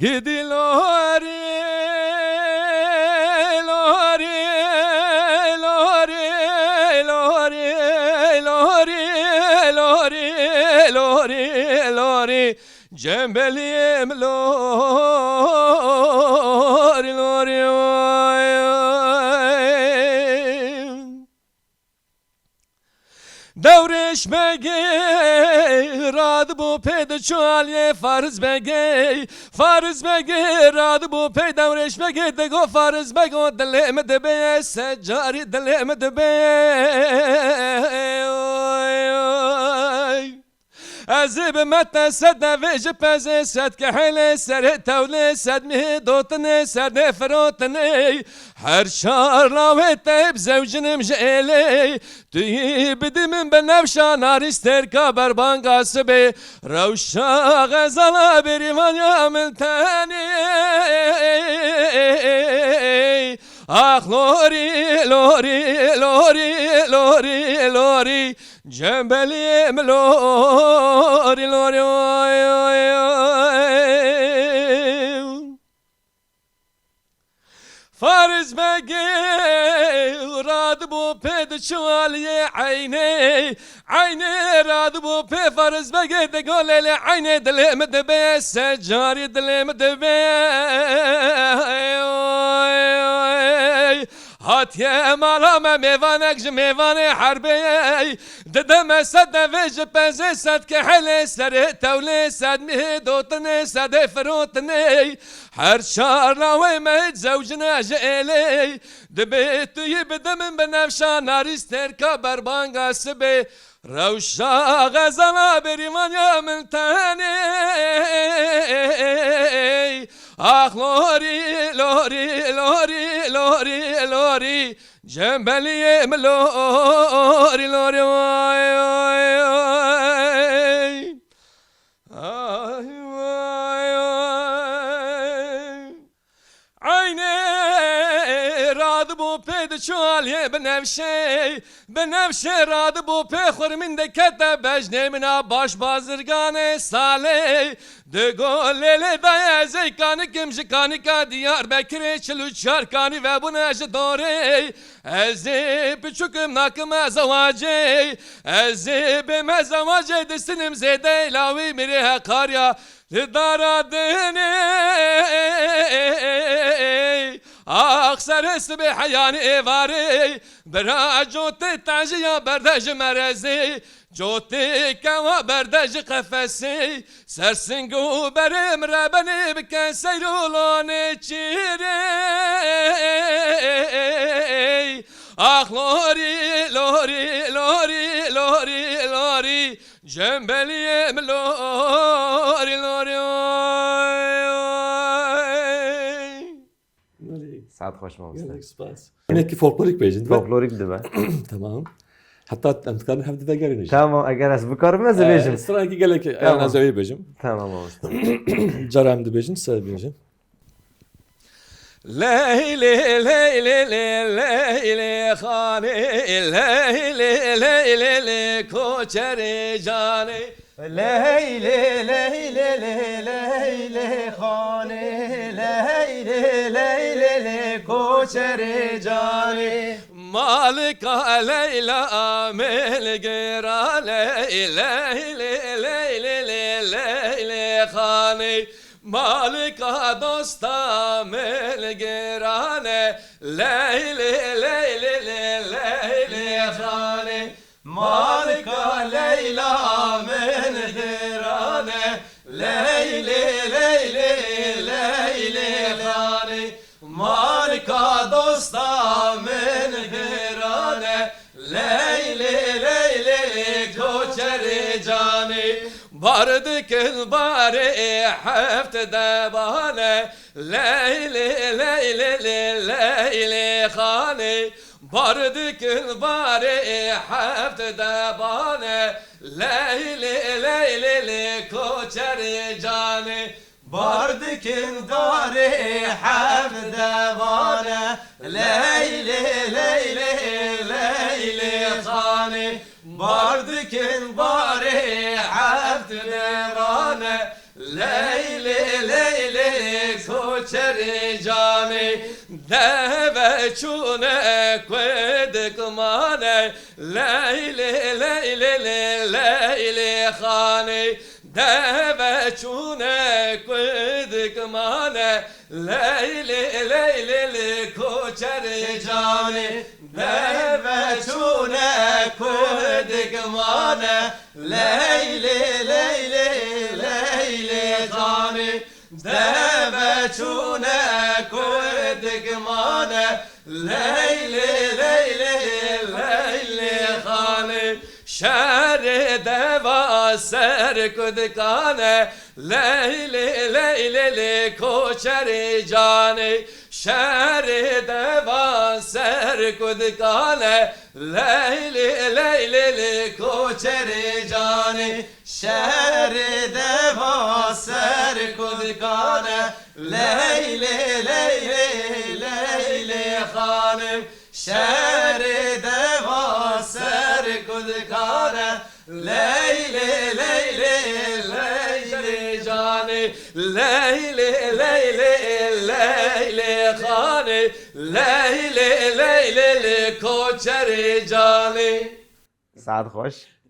Gidi lori, lori, lori, lori, lori, lori, lori, lori, cembelim lori, lori, oy, پیش بگی راد بو پید چالی فرز بگی فرز بگی راد بو پید ورش بگی دگو فرز بگو دلیم دبی سجاری دلیم دبی Ez bi metne sed ne ji peze sed kehele ser tevle sed mihi dotine ser Her şarla ve teb zevcinim ji ele Tüyü bidimin ben nevşa narister kaber bankası be Revşa gazala berivan ya min tani Ah lori lori lori lori lori Cebelim lori lori oy oy oy. Fariz bege rad bu ped çuvaliye ayne عيني راض بو في فرز بقيت قول لي عيني دلم دبي سجاري دلم دبي هاتیه مالام میوانک جمیوانه حربه ددم سد نویج پنزه سد که حل سر توله سد مه دوتنه سد فروتنه هر شار راوی مهد زوجنه جئلی دبیتوی بدمن بنفشان ناریستر که بربانگا سبه Ravşa gazana beriman ya tane Ah lori lori lori lori lori cembeliye lori lori vay vay. چالیه بنفشه بنفشه راد بو په خورمین ده کتا بجنه منا باش بازرگان ساله ده گولele ده زیکانی کم جکانی کا دیار بکره چلو چارکانی و بونه جداره ازی پچکم ناکم ازواجه ازی بم ازواجه دستنم زیده لاوی میره کاریا لدارا دهنه آخ سرست به حیان ایواری برا جوتی تاجیا بردج مرزی جوتی کوا بردج قفسی سرسنگو برم ربنی بکن سیرولان چیری آخ لوری لوری لوری لوری لوری جنبلیم لوری لوری تخوش عندك سباس هناك فولكلوريك بيجن فولكلوريك دبا تمام حتى تقارن هم دبا قارن تمام اگر از بکار مزه بیجم سرا کی گله که انا زوی بیجم تمام جرم دی بیجم سر بیجم ليلي ليلي ليلي خاني ليلي ليلي كوچري جاني ليلي ليلي ليلي خاني ليلي ele koçere cari Malika Leyla melgira Leyla Leyla Leyla Leyla Khani. Malika dosta melgirane Leyli Leyli Leyli Khani. Malika Leyla melgirane Leyli Leyli Leyli Khani. جاني باردك الباري حفت دباني ليلي ليلي ليلي خاني باردك الباري حفت دباني ليلي ليلي كوشر جاني باردك الباري حفت دباني ليلي devane Leyli leyli koçeri cani. Deve çune kvedik mane Leyli leyli leyli khani. Deve çune kvedik mane Leyli leyli koçeri cani ve çune kudik mane leyli leyli leyli cani deve çune kudik mane leyli leyli leyli cani şer deva ser kudikane leyli leyli koçer cani şer deva سر کدکانه لیل لیل لی کوچر جانه شهر دوا سر کدکانه لیلی لیلی لیلی خانم شهر دوا سر کدکانه لیلی خانه لیل لیل لیل خانه لیل لیل کوچر جانه سعد خوش